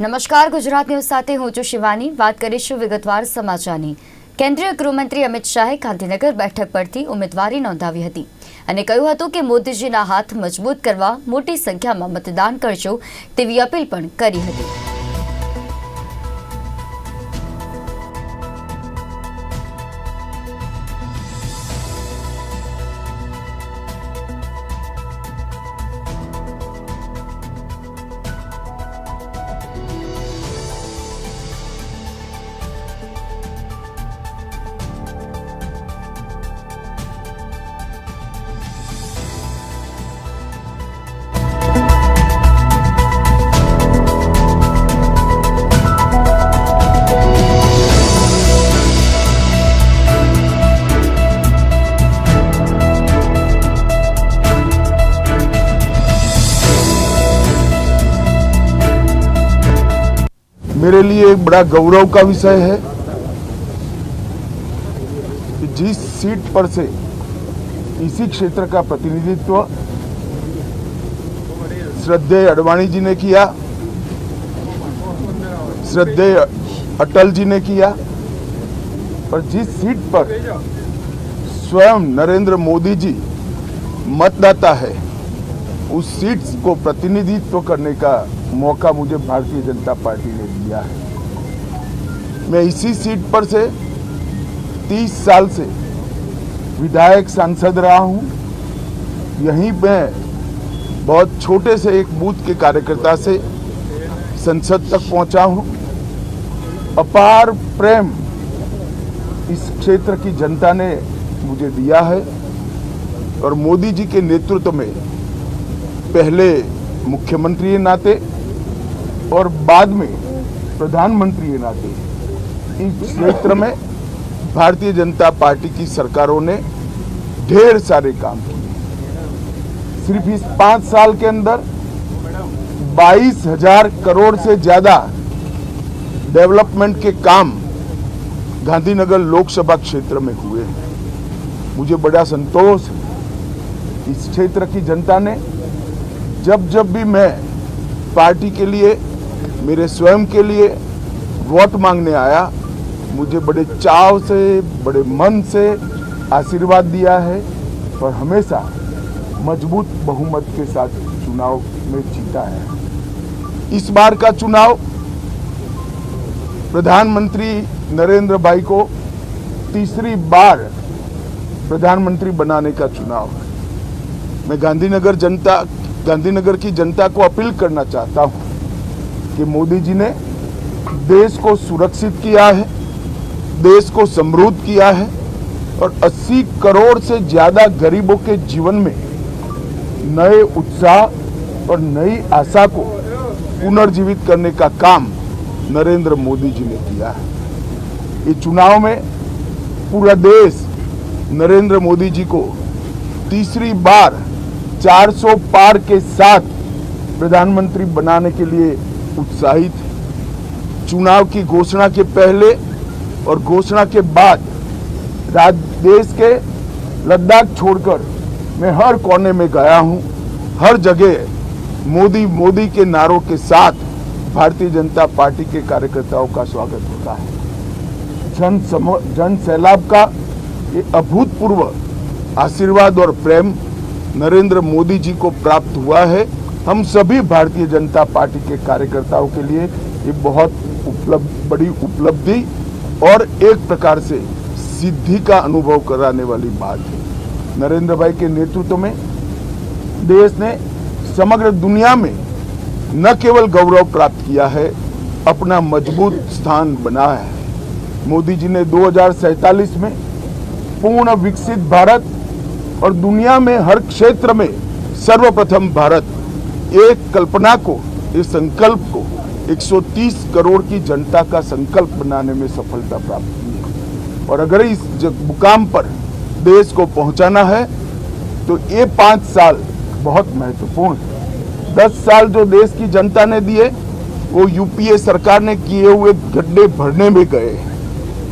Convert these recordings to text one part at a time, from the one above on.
નમસ્કાર, ગુજરાત ન્યૂઝ સાથે હું છું શિવાની. વાત કરીશું વિગતવાર સમાચારની. કેન્દ્રીય ગૃહમંત્રી અમિત શાહે ગાંધીનગર બેઠક પરથી ઉમેદવારી નોંધાવી હતી અને કહ્યું હતું કે મોદીજીના હાથ મજબૂત કરવા મોટી સંખ્યામાં મતદાન કરજો તેવી અપીલ પણ કરી હતી. मेरे लिए एक बड़ा गौरव का विषय है कि जिस सीट पर से इसी क्षेत्र का प्रतिनिधित्व श्रद्धेय अडवाणी जी ने किया, श्रद्धेय अटल जी ने किया और जिस सीट पर स्वयं नरेंद्र मोदी जी मतदाता है, उस सीट को प्रतिनिधित्व करने का मौका मुझे भारतीय जनता पार्टी ने दिया है। मैं इसी सीट पर से 30 साल से विधायक सांसद रहा हूँ। यहीं मैं बहुत छोटे से एक बूथ के कार्यकर्ता से संसद तक पहुँचा हूँ। अपार प्रेम इस क्षेत्र की जनता ने मुझे दिया है और मोदी जी के नेतृत्व में पहले मुख्यमंत्री नाते और बाद में प्रधानमंत्री के नाते इस क्षेत्र में भारतीय जनता पार्टी की सरकारों ने ढेर सारे काम किए। सिर्फ़ इस पाँच साल के अंदर बाईस हज़ार करोड़ से ज़्यादा डेवलपमेंट के काम गांधीनगर लोकसभा क्षेत्र में हुए हैं। मुझे बड़ा संतोष इस क्षेत्र की जनता ने जब जब भी मैं पार्टी के लिए मेरे स्वयं के लिए वोट मांगने आया। मुझे बड़े चाव से, बड़े मन से आशीर्वाद दिया है और हमेशा मज़बूत बहुमत के साथ चुनाव में जीता है। इस बार का चुनाव प्रधानमंत्री नरेंद्र भाई को तीसरी बार प्रधानमंत्री बनाने का चुनाव है। मैं गांधीनगर जनता, गांधीनगर की जनता को अपील करना चाहता हूँ कि मोदी जी ने देश को सुरक्षित किया है, देश को समृद्ध किया है और 80 करोड़ से ज़्यादा गरीबों के जीवन में नए उत्साह और नई आशा को पुनर्जीवित करने का काम नरेंद्र मोदी जी ने किया है। ये चुनाव में पूरा देश नरेंद्र मोदी जी को तीसरी बार 400 पार के साथ प्रधानमंत्री बनाने के लिए उत्साहित चुनाव की घोषणा के पहले और घोषणा के बाद राज देश के लद्दाख छोड़कर मैं हर कोने में गया हूँ। हर जगह मोदी मोदी के नारों के साथ भारतीय जनता पार्टी के कार्यकर्ताओं का स्वागत होता है। जन सम, जन सैलाब का ये अभूतपूर्व आशीर्वाद और प्रेम नरेंद्र मोदी जी को प्राप्त हुआ है। हम सभी भारतीय जनता पार्टी के कार्यकर्ताओं के लिए ये बहुत उपलब्ध, बड़ी उपलब्धि और एक प्रकार से सिद्धि का अनुभव कराने वाली बात है। नरेंद्र भाई के नेतृत्व में देश ने समग्र दुनिया में न केवल गौरव प्राप्त किया है, अपना मज़बूत स्थान बनाया है। मोदी जी ने दो में पूर्ण विकसित भारत और दुनिया में हर क्षेत्र में सर्वप्रथम भारत एक कल्पना को, इस संकल्प को 130 करोड़ की जनता का संकल्प बनाने में सफलता प्राप्त की और अगर इस मुकाम पर देश को पहुंचाना है तो ये पाँच साल बहुत महत्वपूर्ण है। दस साल जो देश की जनता ने दिए, वो यूपीए सरकार ने किए हुए गड्ढे भरने में गए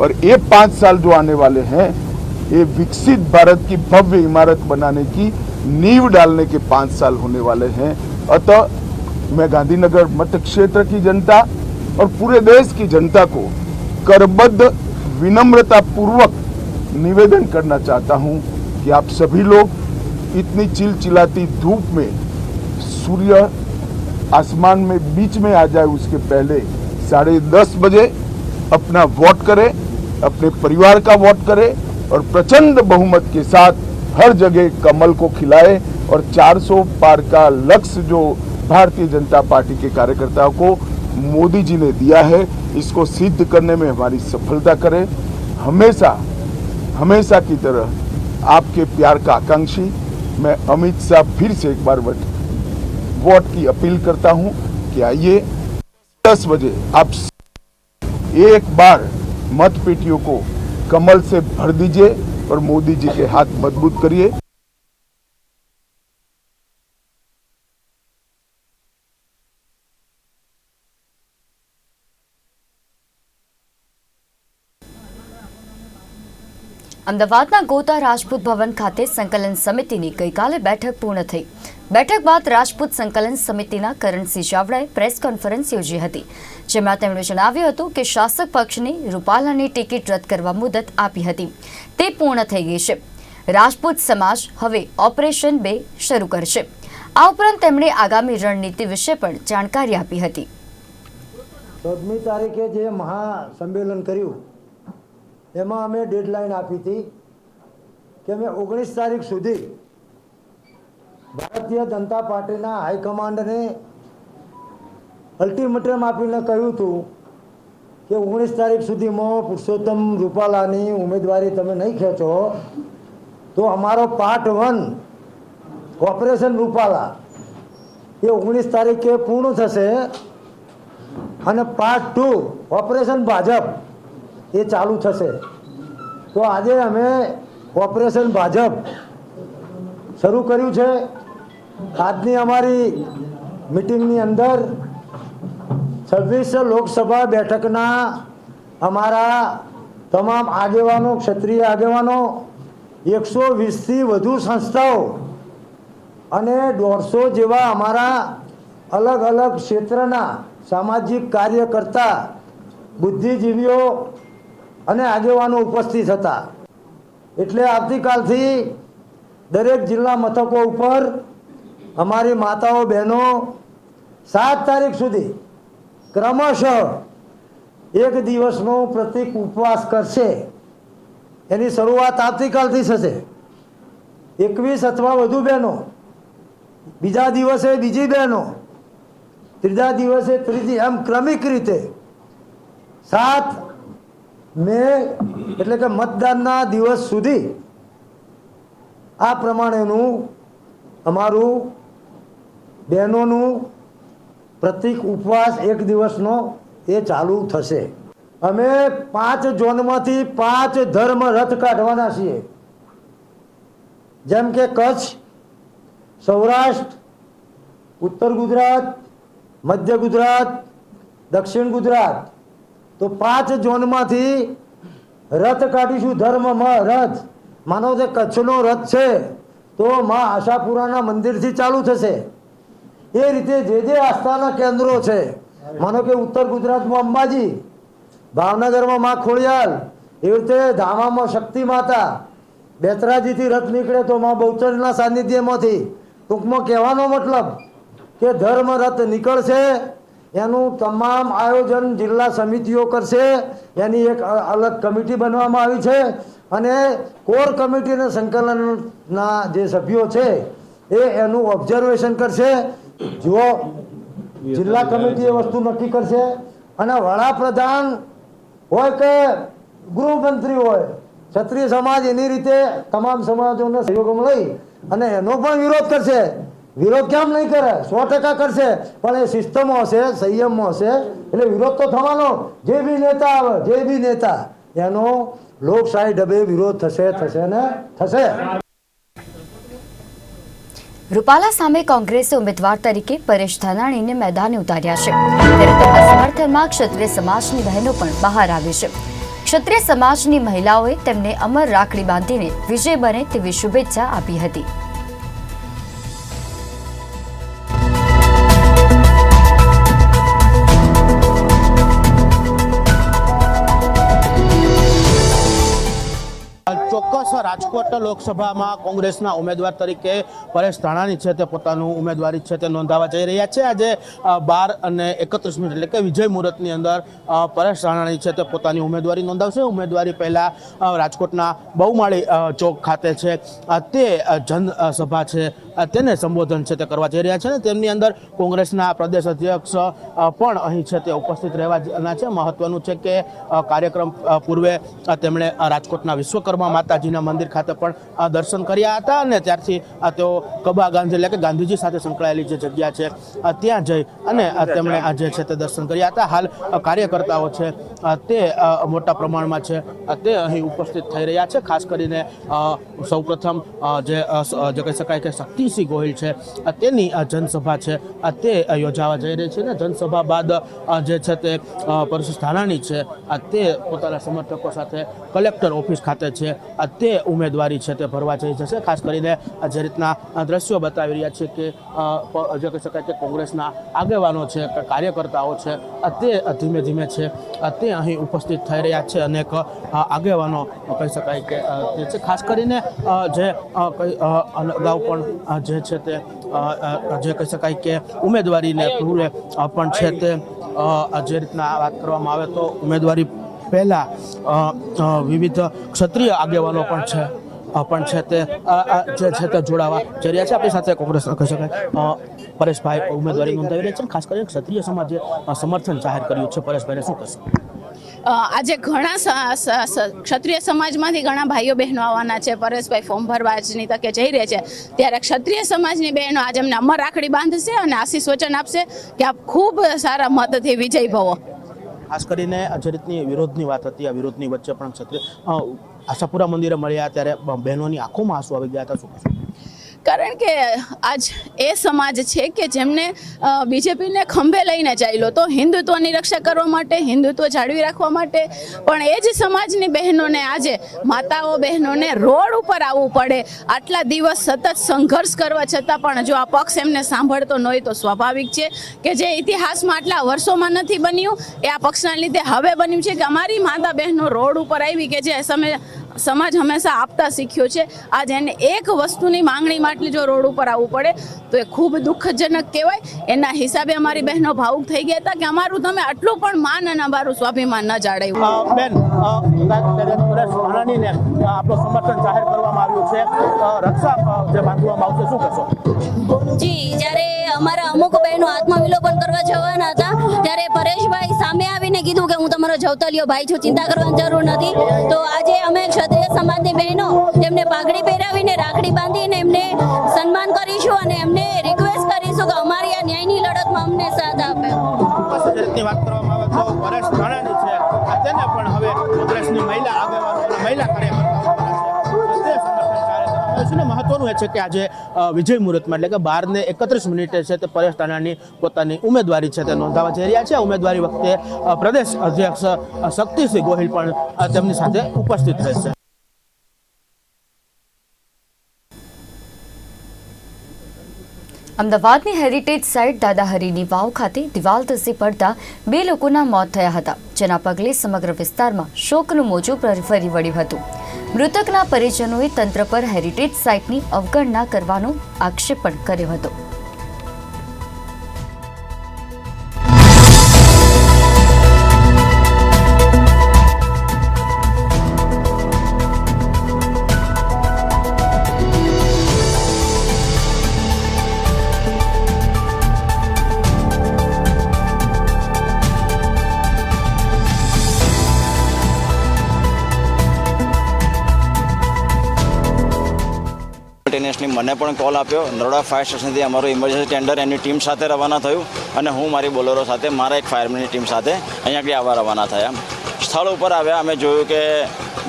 और ये पाँच साल जो आने वाले हैं, ये विकसित भारत की भव्य इमारत बनाने की नींव डालने के पाँच साल होने वाले हैं। अतः मैं गांधीनगर मत क्षेत्र की जनता और पूरे देश की जनता को करबद्ध विनम्रता पूर्वक निवेदन करना चाहता हूँ कि आप सभी लोग इतनी चिलचिलाती धूप में, सूर्य आसमान में, बीच में आ जाए, उसके पहले साढ़े दस बजे अपना वोट करें, अपने परिवार का वोट करें और प्रचंड बहुमत के साथ हर जगह कमल को खिलाए और 400 पार का लक्ष्य जो भारतीय जनता पार्टी के कार्यकर्ताओं को मोदी जी ने दिया है, इसको सिद्ध करने में हमारी सफलता करें। हमेशा हमेशा की तरह आपके प्यार का आकांक्षी, मैं अमित शाह फिर से एक बार वोट की अपील करता हूँ कि आइए, दस बजे आप एक बार मत पेटियों को कमल से भर दीजिए। પર મોદીજી કે હાથ મજબૂત કરીએ. અમદાવાદના ગોતા રાજપૂત ભવન ખાતે સંકલન સમિતિની ગઈકાલે બેઠક પૂર્ણ થઈ. બેઠક બાદ રાજપૂત સંકલન સમિતિના કરણસિંહ ચાવડાએ પ્રેસ કોન્ફરન્સ યોજી હતી. જેમાં તેમણે જણાવ્યું હતું કે શાસક પક્ષની રૂપાલાની ટિકિટ રદ કરવા મુદત આપી હતી. તે પૂર્ણ થઈ ગઈ છે. રાજપૂત સમાજ હવે ઓપરેશન બે શરૂ કરશે. આ ઉપરાંત તેમણે આગામી રણનીતિ વિશે પણ જાણકારી આપી હતી. ચૌદમી તારીખે જે મહાસંમેલન કર્યું, એમાં અમે ડેડલાઇન આપી હતી કે અમે ઓગણીસ તારીખ સુધી ભારતીય જનતા પાર્ટીના હાઈકમાન્ડને અલ્ટિમેટમ આપીને કહ્યું હતું કે ઓગણીસ તારીખ સુધીમાં પુરુષોત્તમ રૂપાલાની ઉમેદવારી તમે નહીં ખેંચો, તો અમારો પાર્ટ વન ઓપરેશન રૂપાલા એ ઓગણીસ તારીખે પૂર્ણ થશે અને પાર્ટ ટુ ઓપરેશન ભાજપ એ ચાલુ થશે. તો આજે અમે ઓપરેશન ભાજપ શરૂ કર્યું છે. આજની અમારી મિટિંગની અંદર છવ્વીસ લોકસભા બેઠકના અમારા તમામ આગેવાનો, ક્ષત્રિય આગેવાનો, એકસો વીસથી વધુ સંસ્થાઓ અને દોઢસો જેવા અમારા અલગ અલગ ક્ષેત્રના સામાજિક કાર્યકર્તા, બુદ્ધિજીવીઓ અને આગેવાનો ઉપસ્થિત હતા. એટલે આવતીકાલથી દરેક જિલ્લા મથકો ઉપર અમારી માતાઓ બહેનો સાત તારીખ સુધી ક્રમશઃ એક દિવસનો પ્રતિક ઉપવાસ કરશે. એની શરૂઆત આવતીકાલથી થશે. એકવીસ અથવા વધુ બહેનો. બીજા દિવસે બીજી બહેનો. ત્રીજા દિવસે ત્રીજી એમ ક્રમિક રીતે. સાત મે એટલે કે મતદાનના દિવસ સુધી આ પ્રમાણેનું અમારું બહેનોનું પ્રતિક ઉપવાસ એક દિવસનો એ ચાલુ થશે. અમે પાંચ ઝોનમાંથી પાંચ ધર્મ રથ કાઢવાના છીએ. જેમ કે કચ્છ, સૌરાષ્ટ્ર, ઉત્તર ગુજરાત, મધ્ય ગુજરાત, દક્ષિણ ગુજરાત. તો પાંચ ઝોનમાંથી રથ કાઢીશું ધર્મમાં રથ. માનો કે કચ્છનો રથ છે, તો માં આશાપુરાના મંદિરથી ચાલુ થશે. એ રીતે જે જે આસ્થાના કેન્દ્રો છે, માનો કે ઉત્તર ગુજરાતમાં અંબાજી, ભાવનગરમાં માં ખોડિયાલ, એવી રીતે ધામામાં શક્તિ માતા બેતરાજીથી રથ નીકળે તો માં બહુચરના સાનિધ્યમાંથી. ટૂંકમાં કહેવાનો મતલબ કે ધર્મ રથ નીકળશે, એનું તમામ આયોજન જિલ્લા સમિતિઓ કરશે, એની એક અલગ કમિટી બનવામાં આવી છે અને કોર કમિટીના સંકલનના જે સભ્યો છે, એ એનું ઓબ્ઝર્વેશન કરશે જો જિલ્લા કમિટી એ વસ્તુ નક્કી કરશે અને વડાપ્રધાન હોય કે ગૃહમંત્રી હોય, ક્ષત્રિય સમાજ એની રીતે તમામ સમાજોને સહયોગમાં લઈ અને એનો પણ વિરોધ કરશે. વિરોધ કેમ નહીં કરે? સો ટકા કરશે. પણ એ સિસ્ટમો હશે સંયમમાં હશે, એટલે વિરોધ તો થવાનો. જે બી નેતા આવે, જે બી નેતા, એનો લોકશાહી ઢબે વિરોધ થશે થશે ને થશે. રૂપાલા સામે કોંગ્રેસે ઉમેદવાર તરીકે પરેશ ધાનાણીને મેદાને ઉતાર્યા છે. ત્યારે તેમના સમર્થનમાં ક્ષત્રિય સમાજની બહેનો પણ બહાર આવી છે. ક્ષત્રિય સમાજની મહિલાઓએ તેમને અમર રાખડી બાંધીને વિજય બને તેવી શુભેચ્છા આપી હતી. રાજકોટ લોકસભામાં કોંગ્રેસના ઉમેદવાર તરીકે પરેશ ધાણાની છે તે પોતાનું ઉમેદવારી છે તે નોંધાવા જઈ રહ્યા છે. આજે બાર અને એકત્રીસ મિનિટ એટલે કે વિજય મુહૂર્તની અંદર પરેશ ધાણાની છે તે પોતાની ઉમેદવારી નોંધાવશે. ઉમેદવારી પહેલાં રાજકોટના બહુમાળી ચોક ખાતે છે. તે જનસભા છે. તેને સંબોધન છે તે કરવા જઈ રહ્યા છે અને તેમની અંદર કોંગ્રેસના પ્રદેશ અધ્યક્ષ પણ અહીં છે તે ઉપસ્થિત રહેવાના છે. મહત્વનું છે કે કાર્યક્રમ પૂર્વે તેમણે રાજકોટના વિશ્વકર્મા માતાજીના મંદિર ખાતે પણ દર્શન કર્યા હતા અને ત્યારથી તેઓ કબા ગાંધી એટલે કે ગાંધીજી સાથે સંકળાયેલી જે જગ્યા છે ત્યાં જઈ અને તેમણે જે છે તે દર્શન કર્યા હતા. હાલ કાર્યકર્તાઓ છે તે મોટા પ્રમાણમાં છે તે અહીં ઉપસ્થિત થઈ રહ્યા છે. ખાસ કરીને સૌપ્રથમ જે જે કહી શકાય કે શક્તિસિંહ ગોહિલ છે. તેની આ જનસભા છે. તે યોજાવા જઈ રહી છે ને જનસભા બાદ જે છે તે અ, પરેશ ધાનાણી છે. તે પોતાના સમર્થકો સાથે કલેક્ટર ઓફિસ ખાતે છે. તે ઉમેદવારી છે તે ભરવા જઈ જશે. ખાસ કરીને જે રીતના દ્રશ્યો બતાવી રહ્યા છે કે જે કહી શકાય કે કોંગ્રેસના આગેવાનો છે કાર્યકર્તાઓ છે. તે ધીમે ધીમે છે. તે અહીં ઉપસ્થિત થઈ રહ્યા છે અનેક આગેવાનો કહી શકાય કે તે છે ખાસ કરીને જે અગાઉ પણ જે છે તે જે કહી શકાય કે ઉમેદવારીને પૂરે પણ છે તે જે રીતના વાત કરવામાં આવે તો ઉમેદવારી પહેલાં વિવિધ ક્ષત્રિય આગેવાનો પણ છે પણ છે તે જે છે તે જોડાવા જઈ રહ્યા છે. આપણી સાથે કોંગ્રેસ કહી શકાય પરેશભાઈ ઉમેદવારી નોંધાવી રહ્યા છે ખાસ કરીને ક્ષત્રિય સમાજે સમર્થન જાહેર કર્યું છે. પરેશભાઈને શું કહેશો? આજે ઘણા ક્ષત્રિય સમાજમાંથી ઘણા ભાઈઓ બહેનો આવવાના છે. પરેશભાઈ ફોર્મ ભરવાની તકે જઈ રહ્યા છે. ત્યારે ક્ષત્રિય સમાજની બહેનો આજે અમને અમર રાખડી બાંધશે અને આશીષ વચન આપશે કે આપ ખૂબ સારા મતથી વિજય ભવો. ખાસ કરીને જે રીતની વિરોધની વાત હતી. આ વિરોધની વચ્ચે પણ ક્ષત્રિય આશાપુરા મંદિરે મળ્યા ત્યારે બહેનોની આંખોમાં આંસુ આવી ગયા હતા. શું કારણ કે આજ એ સમાજ છે કે જેમને બીજેપીને ખંભે લઈને ચાલ્યો તો હિન્દુત્વની રક્ષા કરવા માટે, હિન્દુત્વ જાળવી રાખવા માટે, પણ એ જ સમાજની બહેનોને આજે માતાઓ બહેનોને રોડ ઉપર આવવું પડે. આટલા દિવસ સતત સંઘર્ષ કરવા છતાં પણ જો આ પક્ષ એમને સાંભળતો ન હોય તો સ્વાભાવિક છે કે જે ઇતિહાસમાં આટલા વર્ષોમાં નથી બન્યું, એ આ પક્ષના લીધે હવે બન્યું છે કે અમારી માતા બહેનો રોડ ઉપર આવી કે જે સમય સમાજ હંમેશા આપતા શીખ્યો છે. આજ એને એક વસ્તુની માંગણી માટે જો રોડ ઉપર આવવું પડે તો એ ખૂબ દુઃખજનક કહેવાય. એના હિસાબે અમારી બહેનો ભાવુક થઈ ગયા હતા કે અમારું તમે આટલું પણ માન અને અમારું સ્વાભિમાન ન જાળવ્યું. બેન આપણું સમર્થન જાહેર કરવામાં આવ્યું છે. રક્ષા જે બાંધવામાં આવશે શું કહેશો? જી જ્યારે અમારા અમુક બહેનો આત્મવિલોપન કરવા જવાના હતા ત્યારે પરેશભાઈ કીધું કે હું તમારો જવતલિયો ભાઈ છું, ચિંતા કરવાની જરૂર નથી. તો આજે અમે ક્ષત્રિય સમાજની બહેનો તેમને પાઘડી પહેરાવીને, રાખડી બાંધીને એમને સન્માન કરીશું અને એમને રિક્વેસ્ટ કરીશું કે અમારી આ ન્યાયની લડતમાં અમને સાથ આપે. પણ હવે મહિલા આગેવાનો મહિલા કાર્યકર્તાઓ મહત્વનું એ છે કે આજે વિજય મુહૂર્તમાં એટલે કે બાર ને એકત્રીસ મિનિટે છે તે પરેશ તાનાની પોતાની ઉમેદવારી છે તે નોંધાવા જઈ રહ્યા છે. ઉમેદવારી વખતે પ્રદેશ અધ્યક્ષ શક્તિસિંહ ગોહિલ પણ તેમની સાથે ઉપસ્થિત રહેશે. અમદાવાદની હેરિટેજ સાઇટ દાદાહરીની વાવ ખાતે દિવાલ ધસી પડતા બે લોકોના મોત થયા હતા, જેના પગલે સમગ્ર વિસ્તારમાં શોકનું મોજું ફરી વળ્યું હતું. મૃતકના પરિજનોએ તંત્ર પર હેરિટેજ સાઇટની અવગણના કરવાનો આક્ષેપ પણ કર્યો હતો. સાયમલ્ટેનિયસલી મને પણ કોલ આપ્યો. નરોડા ફાયર સ્ટેશનથી અમારું ઇમરજન્સી ટેન્ડર એની ટીમ સાથે રવાના થયું અને હું મારી બોલરો સાથે, મારા એક ફાયરમેનની ટીમ સાથે અહીંયા આવવા રવાના થયા. સ્થળ ઉપર આવ્યા, અમે જોયું કે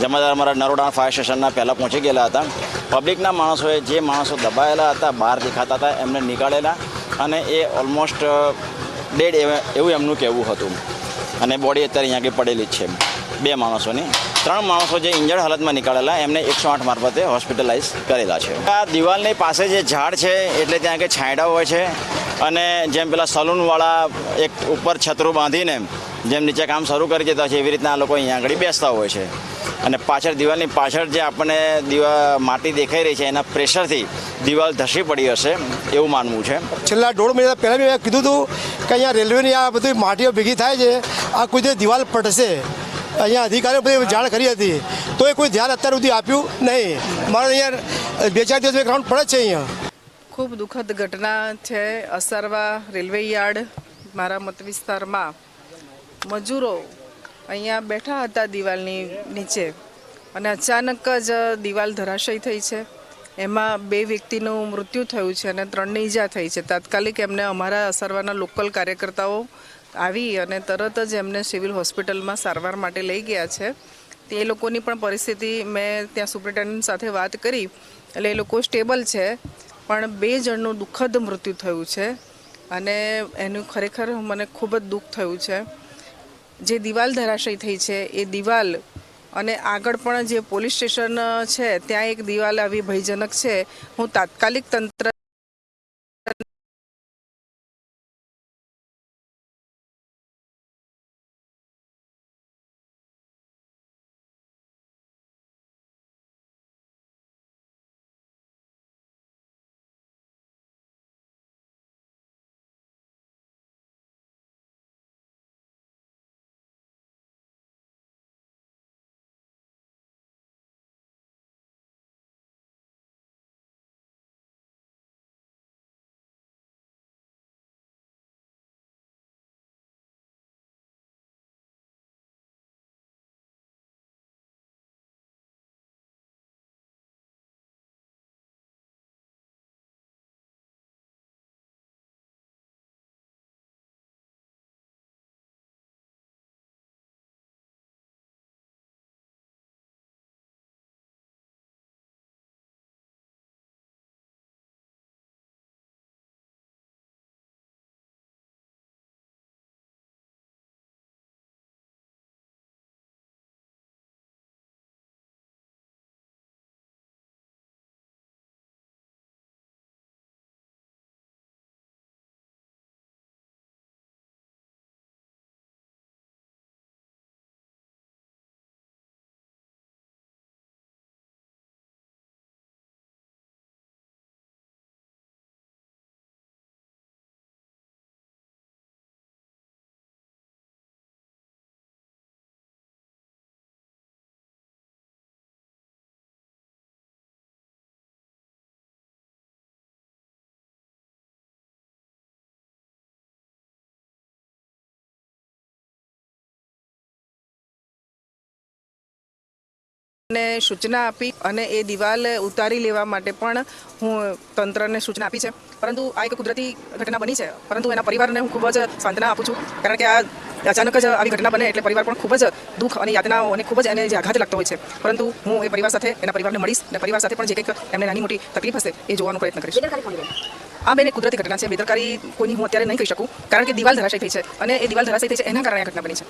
જમાદાર અમારા નરોડા ફાયર સ્ટેશનના પહેલાં પહોંચી ગયેલા હતા. પબ્લિકના માણસોએ જે માણસો દબાયેલા હતા, બહાર દેખાતા હતા, એમને નીકાળેલા અને એ ઓલમોસ્ટ ડેડ એવું એમનું કહેવું હતું. અને બોડી અત્યારે અહીંયા આગળ પડેલી જ છે. બે માણસોની. ત્રણ માણસો જે ઇન્જર્ડ હાલતમાં નીકળેલા, એમને એકસો આઠ મારફતે હોસ્પિટલાઇઝ કરેલા છે. આ દિવાલની પાસે જે ઝાડ છે, એટલે ત્યાં આગળ છાંયડા હોય છે અને જેમ પેલા સલૂનવાળા એક ઉપર છતરું બાંધીને જેમ નીચે કામ શરૂ કરી દેતા છે, એવી રીતના આ લોકો અહીંયા આગળ બેસતા હોય છે. અને પાછળ દિવાલની પાછળ જે આપણને દીવા માટી દેખાઈ રહી છે, એના પ્રેશરથી દિવાલ ધસી પડી હશે એવું માનવું છે. છેલ્લા દોઢ મહિના પહેલાં મેં કીધું હતું કે અહીંયા રેલવેની આ બધી માટીઓ ભેગી થાય છે, આ કોઈ દિવાલ પડશે. અહીંયા અધિકારીઓ બધી જાણ કરી હતી. તો એ કોઈ ધ્યાન અત્યાર સુધી આપ્યું નહીં. મારે અહીંયા બે ચાર દિવસ ગ્રાઉન્ડ પડે છે અહીંયા. ખૂબ દુઃખદ ઘટના છે અસરવા રેલવે યાર્ડ મારા મત વિસ્તારમાં. મજૂરો અહીંયા બેઠા હતા દિવાલની નીચે અને અચાનક જ દિવાલ ધરાશય થઈ છે. એમાં બે વ્યક્તિનું મૃત્યુ થયું છે અને ત્રણની ઈજા થઈ છે. તાત્કાલિક એમને અમારા અસરવાના લોકલ કાર્યકર્તાઓ આવી અને તરત જ એમને સિવિલ હોસ્પિટલમાં સારવાર માટે લઈ ગયા છે. તે લોકોની પણ પરિસ્થિતિ મેં ત્યાં સુપ્રિન્ટેન્ડન્ટ સાથે વાત કરી. એટલે એ લોકો સ્ટેબલ છે, પણ બે જણનું દુઃખદ મૃત્યુ થયું છે અને એનું ખરેખર મને ખૂબ જ દુઃખ થયું છે. જે દિવાલ ધરાશયી થઈ છે, એ દિવાલ અને આગળ પણ જે પોલીસ સ્ટેશન છે, ત્યાં એક દિવાલ આવી ભયજનક છે. હું તાત્કાલિક તંત્ર ને સૂચના આપી અને એ દિવાલ ઉતારી લેવા માટે પણ હું તંત્રને સૂચના આપી છે. પરંતુ આ એક કુદરતી ઘટના બની છે. પરંતુ એના પરિવારને હું ખૂબ જ સાંત્વના આપું છું. કારણ કે આ અચાનક જ આવી ઘટના બને એટલે પરિવાર પણ ખૂબ જ દુઃખ અને યાતનાઓ અને ખૂબ જ એને જે આઘાત લાગતો હોય છે. પરંતુ હું એ પરિવાર સાથે એના પરિવારને મળીશ અને પરિવાર સાથે પણ જે કંઈક એમને નાની મોટી તકલીફ હશે એ જોવાનો પ્રયત્ન કરીશ. આ બેન કુદરતી ઘટના છે. બેદરકારી કોઈની હું અત્યારે નહીં કહી શકું. કારણ કે દિવાલ ધરાશયી થઈ છે અને એ દિવાલ ધરાશયી થઈ છે એના કારણે આ ઘટના બની છે.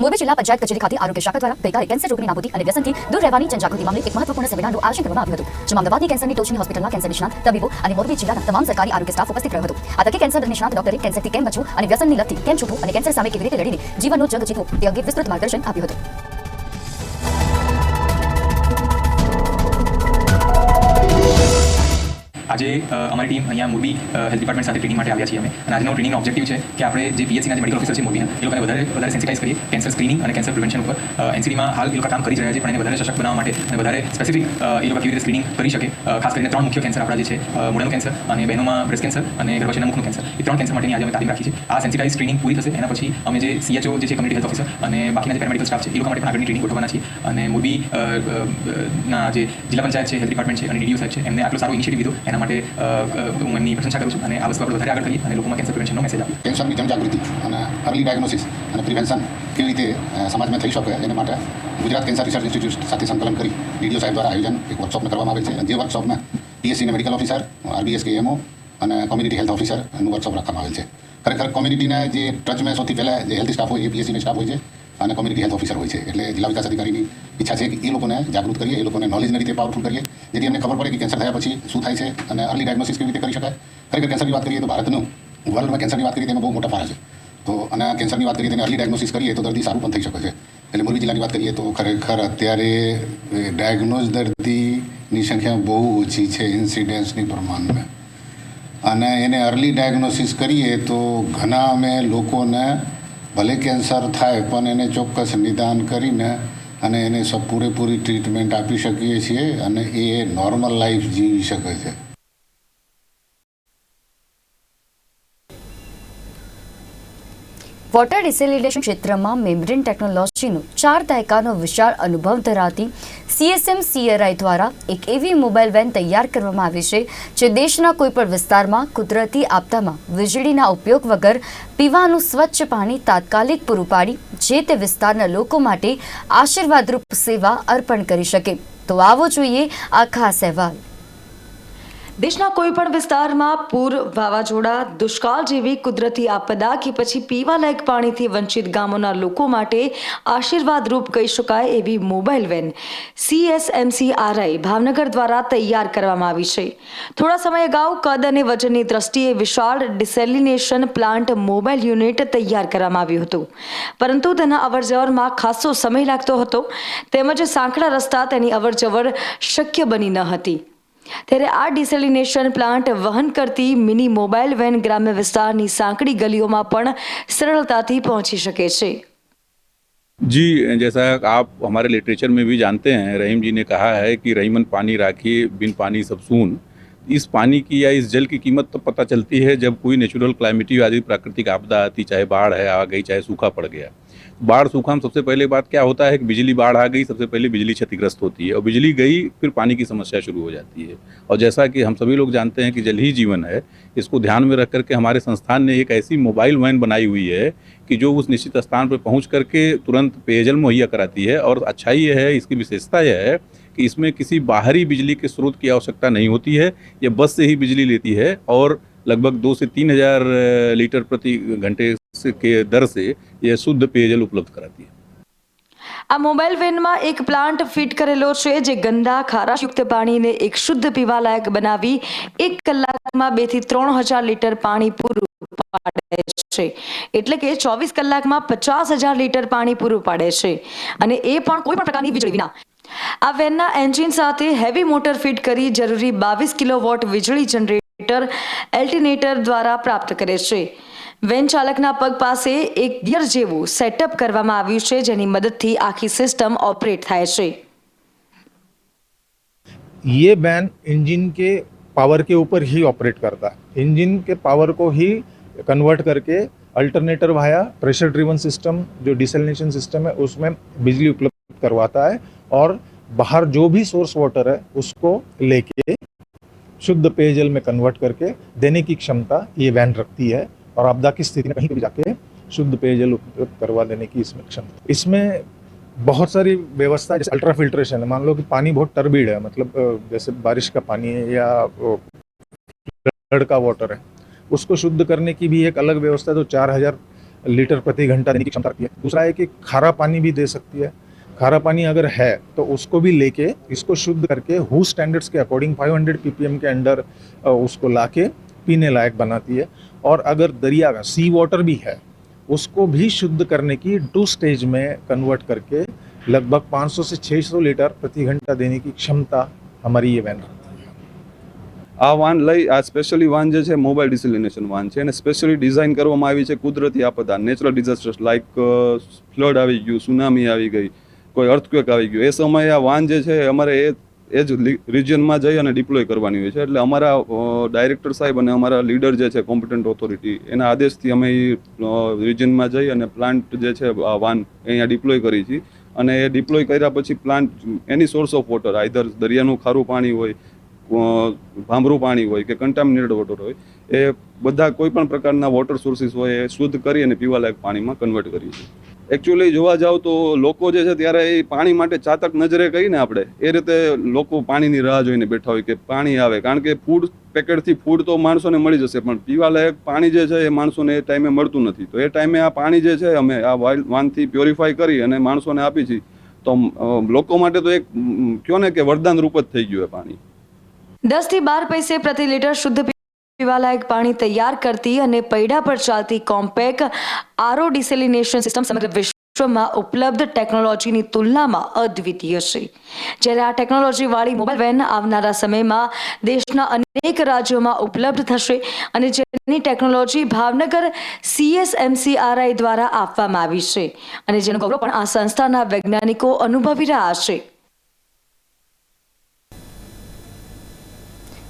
મોરબી જિલ્લા પંચાયત કચેરી ખાતે આરોગ્ય શાખા દ્વારા ગઈકાલે કેન્સર રોગની નાબૂદી અને વ્યસનથી દૂર રહેવાની જનજાગૃતિ મામલે એક મહત્વપૂર્ણ સેમિનારનું આયોજન કરવામાં આવ્યું હતું, જેમાં અમદાવાદની કેન્સરની ટોચની હોસ્પિટલના કેન્સર નિષ્ણાત, તબીબો અને મોરબી જિલ્લાના તમામ સરકારી આરોગ્ય સ્ટાફ ઉપસ્થિત રહ્યો હતો. આ તકે કેન્સર નિષ્ણાત ડોક્ટરે કેન્સરથી કેમ બચવું અને વ્યસનની લગતી કેમ છૂટવું અને કેન્સર સામે કેવી રીતે લડીને જીવનનો જગ જીતવો તે અંગે વિસ્તૃત માર્ગદર્શન આપ્યું હતું. આજે અમારી ટીમ અહીંયા મોરબી હેલ્થ ડિપાર્ટમેન્ટ સાથે ટ્રેનિંગ માટે આવ્યા છીએ અમે. અને આજનો ટ્રેનિંગનો ઓબ્જેક્ટિવ છે કે આપણે જે પીએચસીના જે મેડિકલ ઓફિસર છે મોરબીના એ લોકોને વધારે વધારે સેન્સિટાઇઝ કરીએ કેન્સર સ્ક્રીનિંગ અને કેન્સર પ્રિવેન્શન ઉપર. એનસીડીમાં હાલ એ લોકો કામ કરી રહ્યા છે પણ એને વધારે સશક્ત બનાવવા માટે અને વધારે સ્પેસિફિક એ લોકો કેવી રીતે સ્ક્રીનિંગ કરી શકે. ખાસ કરીને ત્રણ મુખ્ય કેન્સર આપણા જે છે અ, મૂળનું કેન્સર અને બહેનોમાં બ્રેસ્ટ કેન્સર અને ગર્ભાશયના મુખનું કેન્સર એ ત્રણ કેન્સર માટેની આજે અમે તાલીમ રાખી છે. આ સેન્સિટાઇઝ ટ્રેનિંગ પૂરી થશે એના પછી અમે જે સીએચઓ જે છે કમ્યુનિટી હેલ્થ ઓફિસર અને બાકીના જે પેરામેડિકલ સ્ટાફ છે એ લોકો માટે પણ આગળની ટ્રેનિંગ ગોઠવવાના છીએ. અને મોરબી ના જે જિલ્લા પંચાયત છે હેલ્થ ડિપાર્ટમેન્ટ છે અને ડીડીઓ સાહેબ છે એમને આટલો સારો ઇનિશિયેટિવ લીધો એના માટે અ, હું એમની પ્રશંસા કરું છું અને આ વસ્તુ આપણે વધારે આગળ કરીએ અને લોકોમાં કેન્સર પ્રિવેન્શનનો મેસેજ આપીએ. કેન્સરની જનજાગૃતિ અને અર્લી ડાયગ્નોસિસ અને પ્રિવેન્શન કેવી રીતે સમાજમાં થઈ શકે એના માટે ગુજરાત કેન્સર રિસર્ચ ઇન્સ્ટિટ્યૂટ સાથે સંકલન કરી ડીડીઓ સાહેબ દ્વારા આયોજન એક વર્કશોપને કરવામાં આવેલ છે. જે વર્કશોપમાં પીએસસીના મેડિકલ ઓફિસર આરબીએસ કે એમઓ અને કોમ્યુનિટી હેલ્થ ઓફિસરનું વર્કશોપ રાખવામાં આવેલ છે. ખરેખર કોમ્યુનિટીના જે ટચમાં સૌથી પહેલાં જે હેલ્થ સ્ટાફ હોય એ પીએસસીનો સ્ટાફ હોય છે. અને કોમ્યુનિટી હેલ્થ ઓફિસર હોય છે. એટલે જિલ્લા વિકાસ અધિકારીની ઈચ્છા છે કે એ લોકોને જાગૃત કરીએ, એ લોકોને નોલેજની રીતે પાવરફુલ કરીએ. જેથી એમને ખબર પડે કે કેન્સર થયા પછી શું થાય છે અને અર્લી ડાયગ્નોસિસ કેવી રીતે કરી શકાય. ખરેખર કેન્સરની વાત કરીએ તો ભારતનું વર્લ્ડમાં કેન્સરની વાત કરીએ તેમાં બહુ મોટા ફાળા છે. તો અને કેન્સરની વાત કરીએ તેને અર્લી ડાયગ્નોસિસ કરીએ તો દર્દી સારું પણ થઈ શકે છે. એટલે મોરબી જિલ્લાની વાત કરીએ તો ખરેખર અત્યારે ડાયગ્નોઝ દર્દીની સંખ્યા બહુ ઓછી છે ઇન્સિડન્સની પ્રમાણમાં. અને એને અર્લી ડાયગ્નોસિસ કરીએ તો ઘણા અમે લોકોને ભલે કેન્સર થાય, પણ એને ચોક્કસ નિદાન કરીને અને એને પૂરેપૂરી ટ્રીટમેન્ટ આપી શકીએ છીએ અને એ નોર્મલ લાઈફ જીવી શકે છે. વોટર ડિસેલિનેશન ક્ષેત્રમાં મેમ્બ્રેન ટેકનોલોજીનો ચાર દાયકાનો વિશાળ અનુભવ ધરાવતી સીએસએમ સીઆરઆઈ દ્વારા એક એવી મોબાઈલ વેન તૈયાર કરવામાં આવી છે જે દેશના કોઈપણ વિસ્તારમાં કુદરતી આપદામાં વીજળીના ઉપયોગ વગર પીવાનું સ્વચ્છ પાણી તાત્કાલિક પૂરું પાડી, જે તે વિસ્તારના લોકો માટે આશીર્વાદરૂપ સેવા અર્પણ કરી શકે. તો આવો જોઈએ આ ખાસ અહેવાલ. દેશના કોઈ પણ વિસ્તારમાં પૂર વાવાઝોડા, દુષ્કાળ જેવી કુદરતી આપદા કે પછી પીવાલાયક પાણીથી વંચિત ગામોના લોકો માટે આશીર્વાદરૂપ કહી શકાય એવી મોબાઈલ વેન. સીએસએમસીઆરઆઈ ભાવનગર દ્વારા તૈયાર કરવામાં આવી છે. થોડા સમય અગાઉ કદ અને વજનની દ્રષ્ટિએ વિશાળ ડિસેલિનેશન પ્લાન્ટ મોબાઈલ યુનિટ તૈયાર કરવામાં આવ્યું હતું. પરંતુ તેના અવરજવરમાં ખાસો સમય લાગતો હતો. તેમજ સાંકડા રસ્તા તેની અવરજવર શક્ય બની ન હતી. ત્યારે આ ડિસેલિનેશન પ્લાન્ટ વહન કરતી મિની મોબાઈલ વેન ગ્રામ્ય વિસ્તારની સાંકડી ગલીઓમાં પણ સરળતાથી પહોંચી શકે છે जी जैसा आप हमारे लिटरेचर में भी जानते हैं रहीम जी ने कहा है कि रहीमन पानी राखिए बिन पानी सब सून इस पानी की या इस जल की कीमत तो पता चलती है, जब कोई नेचुरल क्लाइमेटी आदि प्राकृतिक आपदा आती, चाहे बाढ़ है, आ गई, चाहे सूखा पड़ गया। बाढ़, सूखा में सबसे पहले बात क्या होता है? कि बिजली बाढ़ आ गई, सबसे पहले बिजली क्षतिग्रस्त होती है, और बिजली गई, फिर पानी की समस्या शुरू हो जाती है। और जैसा कि हम सभी लोग जानते हैं कि जल ही जीवन है, इसको ध्यान में रख करके हमारे संस्थान ने एक ऐसी मोबाइल वैन बनाई हुई है, कि जो उस निश्चित स्थान पर पहुँच करके तुरंत पेयजल मुहैया कराती है, और अच्छाई यह है, इसकी विशेषता यह है कि इसमें किसी बाहरी बिजली के स्रोत की आवश्यकता नहीं होती है ये बस से ही बिजली लेती है और लगभग दो से तीन हजार लीटर प्रति घंटे से के दर से यह शुद्ध पेयजल उपलब्ध कराती है આ મોબાઈલ વેનમાં એક પ્લાન્ટ ફિટ કરેલો છે જે ગંદા ખારાશયુક્ત પાણીને એક શુદ્ધ પીવાલાયક બનાવી એક કલાકમાં બે થી ત્રણ હજાર લીટર પાણી પૂરું પાડે છે એટલે કે ચોવીસ કલાકમાં પચાસ હજાર લીટર પાણી પૂરું પાડે છે અને એ પણ કોઈ પણ પ્રકારની વીજળી વિના આ વેનના એન્જિન સાથે હેવી મોટર ફિટ કરી જરૂરી બાવીસ કિલોવોટ વીજળી જનરેટર એલ્ટિનેટર દ્વારા પ્રાપ્ત કરે છે વેન ચાલકના પગ પાસે એક ગિયર જેવું સેટઅપ કરવામાં આવ્યું છે જેની મદદથી આખી સિસ્ટમ ઓપરેટ થાય છે ये बैन इंजन के पावर के ऊपर ही ऑपरेट करता है इंजन के पावर को ही कन्वर्ट करके alternator via pressure driven system जो डिसलिनेशन सिस्टम है उसमें बिजली उपलब्ध करवाता है और बाहर जो भी सोर्स वाटर है, उसको लेके शुद्ध पेयजल में कन्वर्ट करके देने की क्षमता ये वैन रखती है और आपदा की स्थिति में कहीं भी जाके शुद्ध पेयजल उपलब्ध करवा देने की इसमें क्षमता। इसमें बहुत सारी व्यवस्था, जैसे अल्ट्रा फिल्ट्रेशन है, मान लो कि पानी बहुत टर्बिड है मतलब जैसे बारिश का पानी है या फ्लड का वाटर है, उसको शुद्ध करने की भी एक अलग व्यवस्था है तो चार हज़ार लीटर प्रति घंटा देने की क्षमता रखती है। दूसरा है कि खारा पानी भी दे सकती है खारा पानी अगर है तो उसको भी लेके इसको शुद्ध करके हु स्टैंडर्ड्स के अकॉर्डिंग 500 पीपीएम के अंडर अ, उसको लाके पीने लायक बनाती है और अगर दरिया का सी वाटर भी है उसको भी शुद्ध करने की टू स्टेज में कन्वर्ट करके लगभग 500 से 600 लीटर प्रति घंटा देने की क्षमता हमारी ये वैन रखती है આ વાન લઈ આ સ્પેશિયલી વાન જે છે મોબાઈલ ડિસેલિનેશન વાન છે અને સ્પેશિયલી ડિઝાઇન કરવામાં આવી છે કુદરતી આપદા નેચરલ ડિઝાસ્ટર્સ લાઈક ફ્લડ આવી ગયું સુનામી આવી ગઈ કોઈ અર્થક્વેક આવી ગયું. એ સમયે આ વાન જે છે, અમારે એ એ જ રિજિયનમાં જઈ અને ડિપ્લોય કરવાની હોય છે. એટલે અમારા ડાયરેક્ટર સાહેબ અને અમારા લીડર જે છે કોમ્પિટન્ટ ઓથોરિટી એના આદેશથી અમે રિજિયનમાં જઈ અને પ્લાન્ટ જે છે, આ વાન અહીંયા ડિપ્લોય કરી છે. અને એ ડિપ્લોય કર્યા પછી પ્લાન્ટ એની સોર્સ ઓફ વોટર આઈધર દરિયાનું ખારું પાણી હોય ભાંભરું પાણી હોય કે કન્ટામિનેટેડ વોટર હોય, એ બધા કોઈ પણ પ્રકારના વોટર સોર્સિસ હોય, એ શુદ્ધ કરી અને પીવાલાયક પાણીમાં કન્વર્ટ કરીએ છીએ. એકચ્યુઅલી જોવા જાવ તો લોકો જે છે ત્યારે એ પાણી માટે ચાતક નજરે કહીને આપણે, એ રીતે લોકો પાણીની રાહ જોઈને બેઠા હોય કે પાણી આવે. કારણ કે ફૂડ પેકેટથી ફૂડ તો માણસોને મળી જશે, પણ પીવાલાયક પાણી જે છે એ માણસોને એ ટાઈમે મળતું નથી. તો એ ટાઈમે આ પાણી જે છે અમે આ વાઇલ્ડ વાનથી પ્યોરિફાય કરી અને માણસોને આપી છીએ તો લોકો માટે તો એક કહો ને કે વરદાન રૂપ જ થઈ ગયું એ પાણી. દસથી બાર પૈસે પ્રતિ લીટર શુદ્ધ પીવાલાયક પાણી તૈયાર કરતી અને પૈડા પર ચાલતી કોમ્પેક આરો ડિસેલિનેશન સિસ્ટમ સમગ્ર વિશ્વમાં ઉપલબ્ધ ટેકનોલોજીની તુલનામાં અદ્વિતીય છે. જ્યારે આ ટેકનોલોજીવાળી મોબાઈલ વેન આવનારા સમયમાં દેશના અનેક રાજ્યોમાં ઉપલબ્ધ થશે અને જેની ટેકનોલોજી ભાવનગર સીએસએમસીઆરઆઈ દ્વારા આપવામાં આવી છે અને જેનું ગૌરવ પણ આ સંસ્થાના વૈજ્ઞાનિકો અનુભવી રહ્યા છે.